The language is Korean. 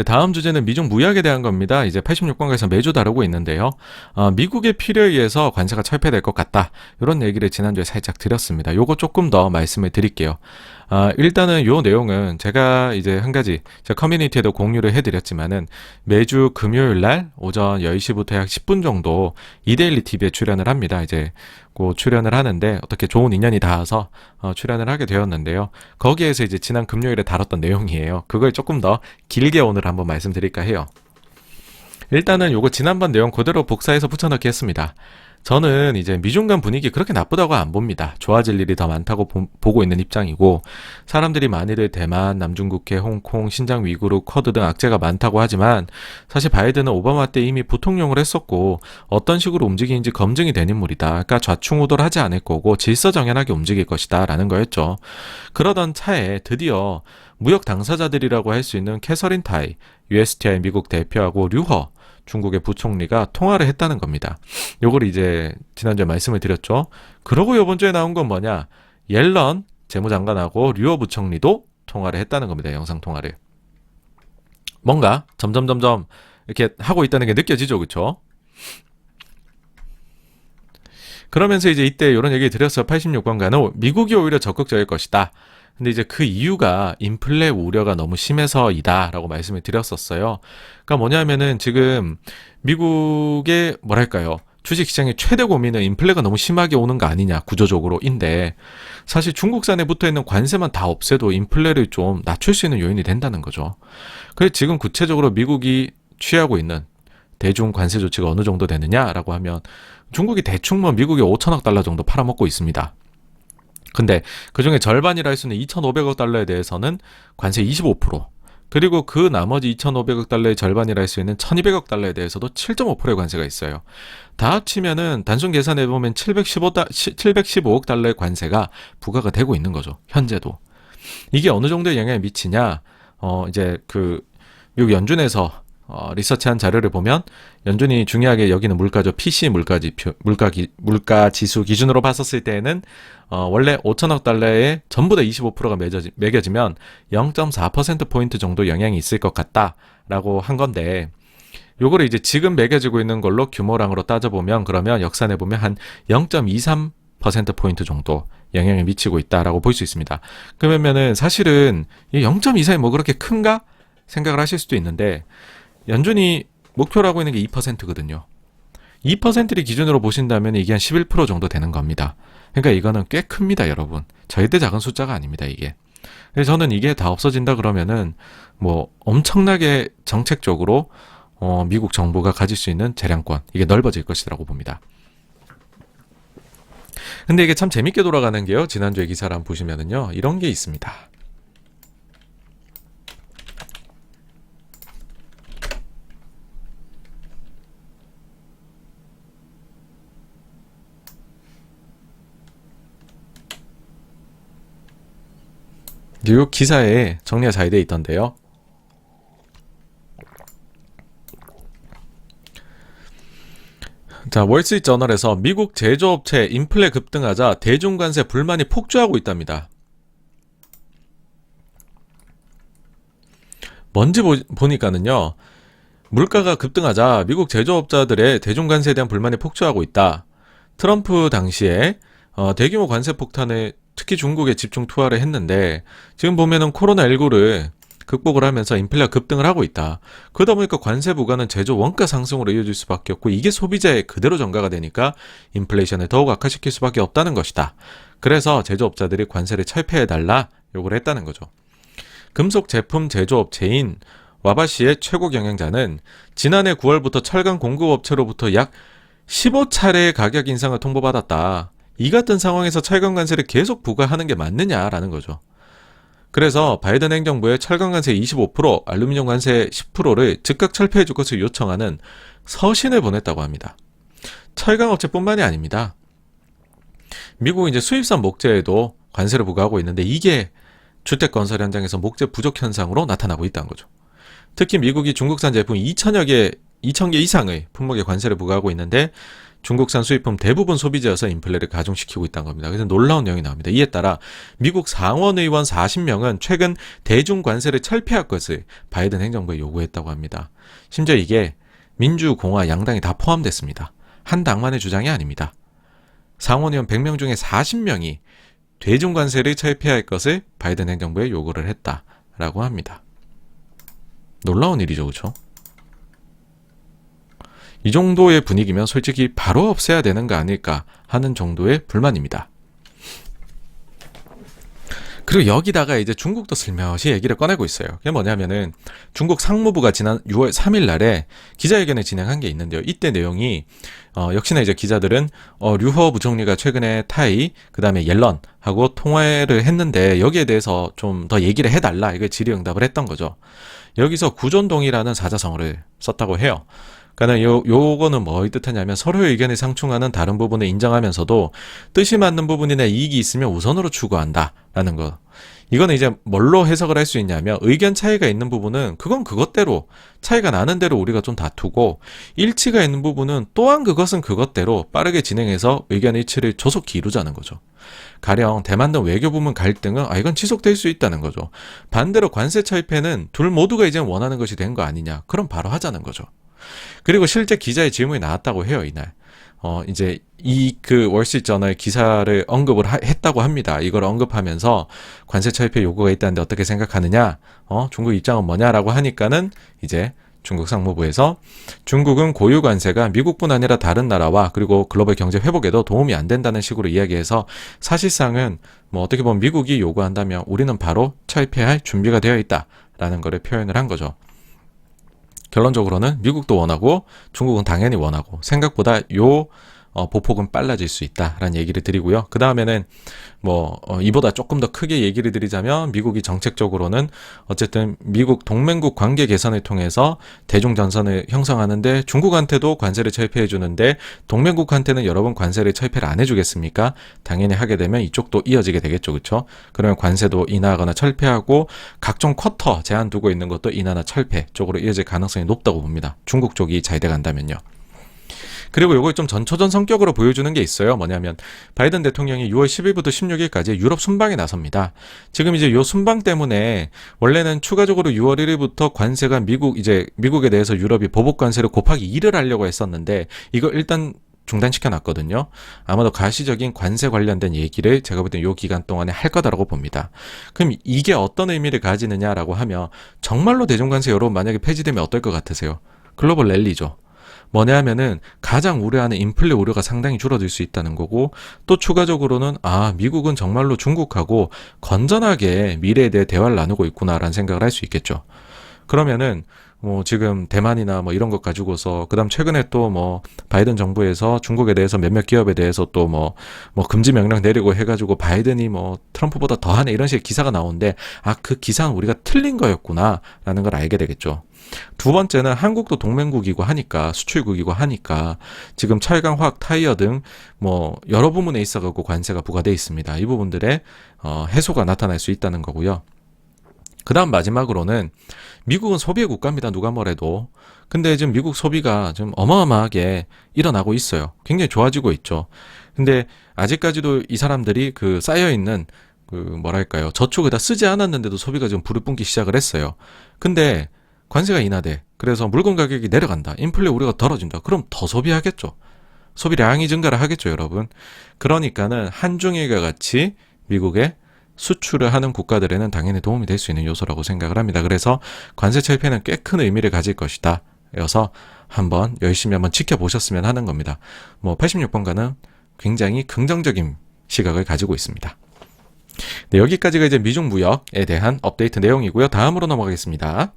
네, 다음 주제는 미중 무역에 대한 겁니다. 이제 86권에서 매주 다루고 있는데요. 어, 미국의 필요에 의해서 관세가 철폐될 것 같다. 이런 얘기를 지난주에 살짝 드렸습니다. 요거 조금 더 말씀을 드릴게요. 아, 일단은 요 내용은 제가 이제 한 가지 제 커뮤니티에도 공유를 해드렸지만은 매주 금요일 날 오전 10시부터 약 10분 정도 이데일리 TV에 출연을 합니다. 이제 그 출연을 하는데 어떻게 좋은 인연이 닿아서 어, 출연을 하게 되었는데요. 거기에서 이제 지난 금요일에 다뤘던 내용이에요. 그걸 조금 더 길게 오늘 한번 말씀드릴까 해요. 일단은 요거 지난번 내용 그대로 복사해서 붙여넣기 했습니다. 저는 이제 미중 간 분위기 그렇게 나쁘다고 안 봅니다. 좋아질 일이 더 많다고 보, 고 있는 입장이고 사람들이 많이들 대만, 남중국해, 홍콩, 신장 위구르, 쿼드 등 악재가 많다고 하지만 사실 바이든은 오바마 때 이미 부통령을 했었고 어떤 식으로 움직이는지 검증이 된 인물이다. 그러니까 좌충우돌 하지 않을 거고 질서정연하게 움직일 것이다 라는 거였죠. 그러던 차에 드디어 무역 당사자들이라고 할 수 있는 캐서린 타이, USTI 미국 대표하고 류허 중국의 부총리가 통화를 했다는 겁니다. 요걸 이제 지난주에 말씀을 드렸죠. 그러고 요번 주에 나온 건 뭐냐? 옐런 재무장관하고 류어 부총리도 통화를 했다는 겁니다. 영상 통화를. 뭔가 점점 점점 이렇게 하고 있다는 게 느껴지죠. 그렇죠? 그러면서 이제 이때 이런 얘기 드렸어요. 86권가는 미국이 오히려 적극적일 것이다. 근데 이제 그 이유가 인플레 우려가 너무 심해서이다라고 말씀을 드렸었어요. 그러니까 뭐냐면은 지금 미국의 뭐랄까요? 주식시장의 최대 고민은 인플레가 너무 심하게 오는 거 아니냐 구조적으로인데 사실 중국산에 붙어 있는 관세만 다 없애도 인플레를 좀 낮출 수 있는 요인이 된다는 거죠. 그래서 지금 구체적으로 미국이 취하고 있는 대중 관세 조치가 어느 정도 되느냐라고 하면 중국이 대충 뭐 미국에 5천억 달러 정도 팔아먹고 있습니다. 근데 그 중에 절반이라 할 수는 2,500억 달러에 대해서는 관세 25%, 그리고 그 나머지 2,500억 달러의 절반이라 할 수 있는 1,200억 달러에 대해서도 7.5%의 관세가 있어요. 다 합치면은 단순 계산해 보면 715 715억 달러의 관세가 부과가 되고 있는 거죠. 현재도. 이게 어느 정도의 영향을 미치냐? 어, 이제 그 미국 연준에서 어, 리서치한 자료를 보면 연준이 중요하게 여기는 물가죠. PC 물가 지표, 물가 기, 물가 지수 기준으로 봤었을 때에는 어, 원래 5천억 달러에 전부 다 25%가 매겨지, 매겨지면 0.4% 포인트 정도 영향이 있을 것 같다라고 한 건데 요거를 이제 지금 매겨지고 있는 걸로 규모랑으로 따져보면 그러면 역산해 보면 한 0.23% 포인트 정도 영향을 미치고 있다라고 볼 수 있습니다. 그러면은 사실은 이 0.24이 뭐 그렇게 큰가 생각을 하실 수도 있는데 연준이 목표로 하고 있는 게 2%거든요. 2%를 기준으로 보신다면 이게 한 11% 정도 되는 겁니다. 그러니까 이거는 꽤 큽니다, 여러분. 절대 작은 숫자가 아닙니다, 이게. 그래서 저는 이게 다 없어진다 그러면은 뭐 엄청나게 정책적으로 어, 미국 정부가 가질 수 있는 재량권 이게 넓어질 것이라고 봅니다. 근데 이게 참 재밌게 돌아가는 게요. 지난주에 기사를 한번 보시면은요. 이런 게 있습니다. 뉴욕 기사에 정리가 잘 돼 있던데요. 자, 월스트리트 저널에서 미국 제조업체 인플레 급등하자 대중관세 불만이 폭주하고 있답니다. 보, 보니까는요. 물가가 급등하자 미국 제조업자들의 대중관세에 대한 불만이 폭주하고 있다. 트럼프 당시에 어, 대규모 관세 폭탄을 특히 중국에 집중 투하를 했는데 지금 보면은 코로나19를 극복을 하면서 인플레가 급등을 하고 있다. 그러다 보니까 관세 부과는 제조 원가 상승으로 이어질 수밖에 없고 이게 소비자에 그대로 전가가 되니까 인플레이션을 더욱 악화시킬 수밖에 없다는 것이다. 그래서 제조업자들이 관세를 철폐해 달라 요구를 했다는 거죠. 금속 제품 제조업체인 와바시의 최고 경영자는 지난해 9월부터 철강 공급업체로부터 약 15차례의 가격 인상을 통보받았다. 이 같은 상황에서 철강 관세를 계속 부과하는 게 맞느냐라는 거죠. 그래서 바이든 행정부의 철강 관세 25%, 알루미늄 관세 10%를 즉각 철폐해 줄 것을 요청하는 서신을 보냈다고 합니다. 철강 업체뿐만이 아닙니다. 미국 이제 수입산 목재에도 관세를 부과하고 있는데 이게 주택 건설 현장에서 목재 부족 현상으로 나타나고 있다는 거죠. 특히 미국이 중국산 제품 2천여 개, 2천 개 이상의 품목에 관세를 부과하고 있는데 중국산 수입품 대부분 소비재여서 인플레를 가중시키고 있다는 겁니다. 그래서 놀라운 내용이 나옵니다. 이에 따라 미국 상원 의원 40명은 최근 대중 관세를 철폐할 것을 바이든 행정부에 요구했다고 합니다. 심지어 이게 민주, 공화, 양당이 다 포함됐습니다. 한 당만의 주장이 아닙니다. 상원 의원 100명 중에 40명이 대중 관세를 철폐할 것을 바이든 행정부에 요구를 했다라고 합니다. 놀라운 일이죠, 그렇죠? 이 정도의 분위기면 솔직히 바로 없애야 되는 거 아닐까 하는 정도의 불만입니다. 그리고 여기다가 이제 중국도 슬며시 얘기를 꺼내고 있어요. 그게 뭐냐면은 중국 상무부가 지난 6월 3일 날에 기자회견을 진행한 게 있는데요. 이때 내용이 어, 역시나 이제 기자들은 어, 류허 부총리가 최근에 타이 그다음에 옐런하고 통화를 했는데 여기에 대해서 좀 더 얘기를 해 달라 이걸 질의응답을 했던 거죠. 여기서 구존동이라는 사자성어를 썼다고 해요. 그러니까 요 요거는 뭐 뜻하냐면 서로의 의견이 상충하는 다른 부분을 인정하면서도 뜻이 맞는 부분이나 이익이 있으면 우선으로 추구한다라는 거. 이거는 이제 뭘로 해석을 할 수 있냐면 의견 차이가 있는 부분은 그건 그것대로 차이가 나는 대로 우리가 좀 다투고 일치가 있는 부분은 또한 그것은 그것대로 빠르게 진행해서 의견 일치를 조속히 이루자는 거죠. 가령 대만 등 외교 부문 갈등은 아 이건 지속될 수 있다는 거죠. 반대로 관세 철폐는 둘 모두가 이제 원하는 것이 된 거 아니냐. 그럼 바로 하자는 거죠. 그리고 실제 기자의 질문이 나왔다고 해요, 이날. 어, 이제 이 그 월시저널 기사를 언급을 하, 했다고 합니다. 이걸 언급하면서 관세 철폐 요구가 있다는데 어떻게 생각하느냐? 어, 중국 입장은 뭐냐라고 하니까는 이제 중국 상무부에서 중국은 고유 관세가 미국뿐 아니라 다른 나라와 그리고 글로벌 경제 회복에도 도움이 안 된다는 식으로 이야기해서 사실상은 뭐 어떻게 보면 미국이 요구한다면 우리는 바로 철폐할 준비가 되어 있다라는 것을 표현을 한 거죠. 결론적으로는 미국도 원하고 중국은 당연히 원하고 생각보다 요 어, 보폭은 빨라질 수 있다라는 얘기를 드리고요. 그 다음에는 뭐 어, 이보다 조금 더 크게 얘기를 드리자면 미국이 정책적으로는 어쨌든 미국 동맹국 관계 개선을 통해서 대중 전선을 형성하는데 중국한테도 관세를 철폐해 주는데 동맹국한테는 여러분 관세를 철폐를 안 해주겠습니까? 당연히 하게 되면 이쪽도 이어지게 되겠죠, 그렇죠? 그러면 관세도 인하하거나 철폐하고 각종 쿼터 제한 두고 있는 것도 인하나 철폐 쪽으로 이어질 가능성이 높다고 봅니다. 중국 쪽이 잘 돼간다면요. 그리고 이걸 좀 전초전 성격으로 보여주는 게 있어요. 뭐냐면 바이든 대통령이 6월 10일부터 16일까지 유럽 순방에 나섭니다. 지금 이제 요 순방 때문에 원래는 추가적으로 6월 1일부터 관세가 미국 이제 미국에 대해서 유럽이 보복 관세를 곱하기 2를 하려고 했었는데 이거 일단 중단시켜 놨거든요. 아마도 가시적인 관세 관련된 얘기를 제가 볼때요 기간 동안에 할 거다라고 봅니다. 그럼 이게 어떤 의미를 가지느냐라고 하면 정말로 대중관세 여러분 만약에 폐지되면 어떨 것 같으세요? 글로벌 랠리죠. 뭐냐 하면은 가장 우려하는 인플레 우려가 상당히 줄어들 수 있다는 거고 또 추가적으로는 아 미국은 정말로 중국하고 건전하게 미래에 대해 대화를 나누고 있구나라는 생각을 할 수 있겠죠. 그러면은 뭐 지금 대만이나 뭐 이런 것 가지고서 그다음 최근에 또 뭐 바이든 정부에서 중국에 대해서 몇몇 기업에 대해서 또 뭐뭐 뭐 금지 명령 내리고 해가지고 바이든이 뭐 트럼프보다 더하네 이런 식의 기사가 나오는데 아 그 기사는 우리가 틀린 거였구나라는 걸 알게 되겠죠. 두 번째는 한국도 동맹국이고 하니까 수출국이고 하니까 지금 철강, 화학, 타이어 등 뭐 여러 부문에 있어가고 관세가 부과돼 있습니다. 이 부분들의 어, 해소가 나타날 수 있다는 거고요. 그 다음 마지막으로는 미국은 소비의 국가입니다. 누가 뭐래도. 근데 지금 미국 소비가 좀 어마어마하게 일어나고 있어요. 굉장히 좋아지고 있죠. 근데 아직까지도 이 사람들이 그 쌓여있는 그 뭐랄까요. 저축을 다 쓰지 않았는데도 소비가 좀 불을 뿜기 시작을 했어요. 근데 관세가 인하돼. 그래서 물건 가격이 내려간다. 인플레 우려가 덜어진다. 그럼 더 소비하겠죠. 소비량이 증가를 하겠죠, 여러분. 그러니까는 한중일과 같이 미국에 수출을 하는 국가들에는 당연히 도움이 될 수 있는 요소라고 생각을 합니다. 그래서 관세 철폐는 꽤 큰 의미를 가질 것이다. 여서 한번 열심히 한번 지켜보셨으면 하는 겁니다. 뭐 86번가는 굉장히 긍정적인 시각을 가지고 있습니다. 네, 여기까지가 이제 미중 무역에 대한 업데이트 내용이고요. 다음으로 넘어가겠습니다.